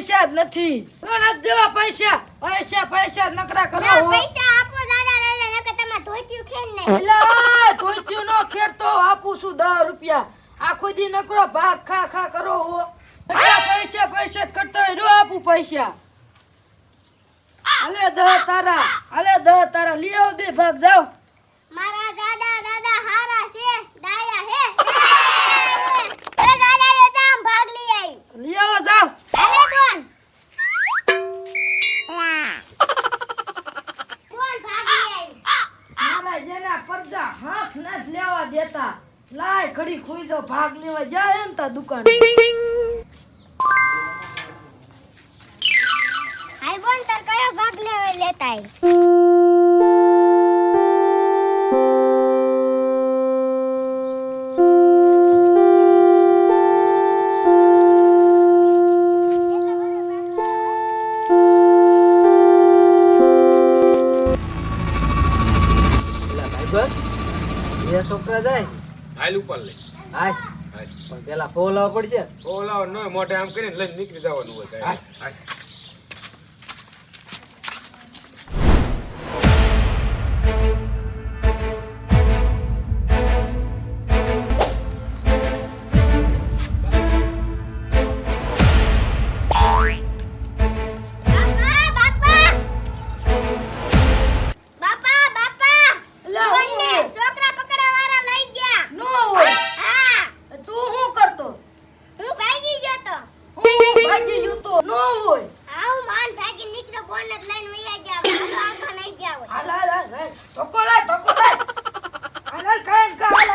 પૈસા જ નથી. નથી દેવા પૈસા. પૈસા પૈસા નકરા કરો પૈસા આપો દાદા દાદા નકર તમારે ધોતિયું ખેલ નહીં એલા ધોતિયું નો ખેડતો આપું છું દસ રૂપિયા. આખો દી નકરો ભાગ ખા ખા કરો હો. પૈસા પૈસા જ કરતો હોય રો આપું પૈસા. અલે દહ તારા અલે દહ તારા. લઈ બે ભાગ જાઓ. મારા દાદા દાદા હારા છે ડાયા હે એ દાદા દાદા આમ ભાગ લઈ આવી લઈ આવો જાઓ હાલે બોન બોન ભાગ લઈ આવી મારા જેના પડદા હાથ નથી લેવા દેતા લાય ઘડી ખોઈ દો ભાગ લેવા જાય ને તા દુકાન હાલ બોન તાર કયો ભાગ લેવા લેતા આઈ પેલા ભાઈબંધ બે છોકરા જાય હાલ ઉપર લે હાય. હાલ. પણ પેલા ફોન લાવવા પડશે. ઓલા ન મોટે આમ કરીને લઈને નીકળી જવાનું હોય. ધક્કો લાય ધક્કો લાય હાલ કાંઈ કા હાલ.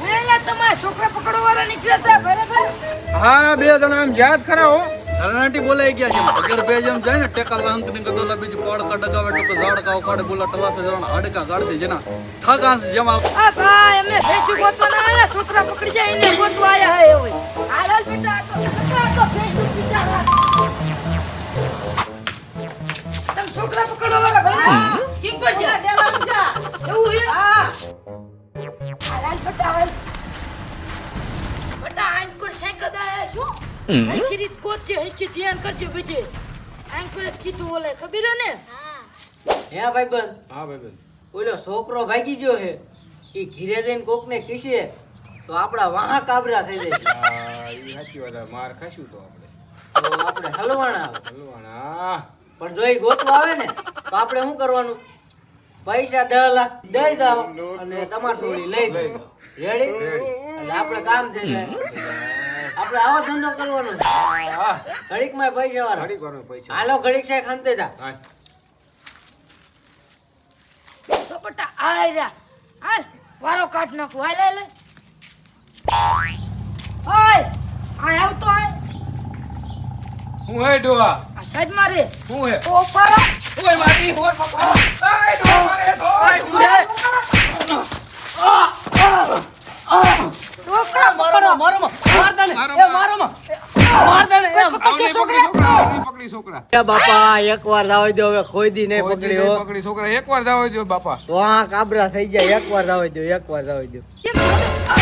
હાલ લઈ હાલ છોકરા પકડવા નીકળ્યા હતા બરાબર હા, બે જણા આમ યાદ હો ધરણાટી બોલાઈ ગયા છે. અગર બે જેમ જાય ને ટેકા લંકની કદોલા બીજી પડ કડકાવે ટકો ઝાડ કાવ કાઢે બોલા ટલાસે જણા હાડકા દે જેના થકાંસ જેમાં આ ભાઈ અમે ભેંસું ગોતવાના આયા છોકરા પકડી જાય એને ગોતવા આયા હે ઓય હાલ બેટા તો આ તો ભેંસું બિચારા. તમે છોકરા પકડવા વાળા ભાઈ. કિંગ કરજે દેવાનું જા એવું હે હા. હાલ બેટા હાલ. બેટા આંકુર સાયકલ દાયા શું હંચી રીત ગોતજે હંચી ધ્યાન કરજે બીજે આંકુરે કીધું ઓલે ખબર ને? હે. ભાઈ બન હા ભાઈ બેન ઓલો છોકરો ભાગી ગયો હે. એ ઘીરે જઈને કોકને કીશે તો આપડા વાહા કાબરા થઈ જાય હા એ સાચી વાત છે. માર ખાશું તો આપણે. તો આપણે હલવાણા હલવાણા પણ જો એ ગોતવા આવે ને તો આપણે શું કરવાનું? પૈસા દસ લાખ દઈ દો અને તમારી થોડી લઈ દો રેડી એટલે આપણે કામ થઈ જાય. આપણે આવો ધંધો કરવાનો ઘડીક હા પૈસા વાળા. ઘડીક વાળો. પૈસા હાલો ઘડીક સાહેબ ખંતે જા. સપટા તો બેટા રહ્યા હાલ વારો કાઢ નાખું. હાલ હાલ હાલ. ઓય આ આવતો આય હું હે ડોવા આ સાઈડ મારે. હું હે? ઓ પાડો ઓય મારી ઓય પપ્પા આય ડોહા મારે તો છોકરા પકડો મારો માર દે મારો એ મારો માર દે ને એમ પકડજો પકડી છોકરા છોકરા નહીં પકડી છોકરા એ એક વાર જાવ દો હવે કોઈ દી નહીં પકડી પકડી છોકરા. એકવાર જાવ દો બાપા. વાહ કાબરા થઈ જાય. એક વાર દો એકવાર જાવ દો. એક વાર આ તારે.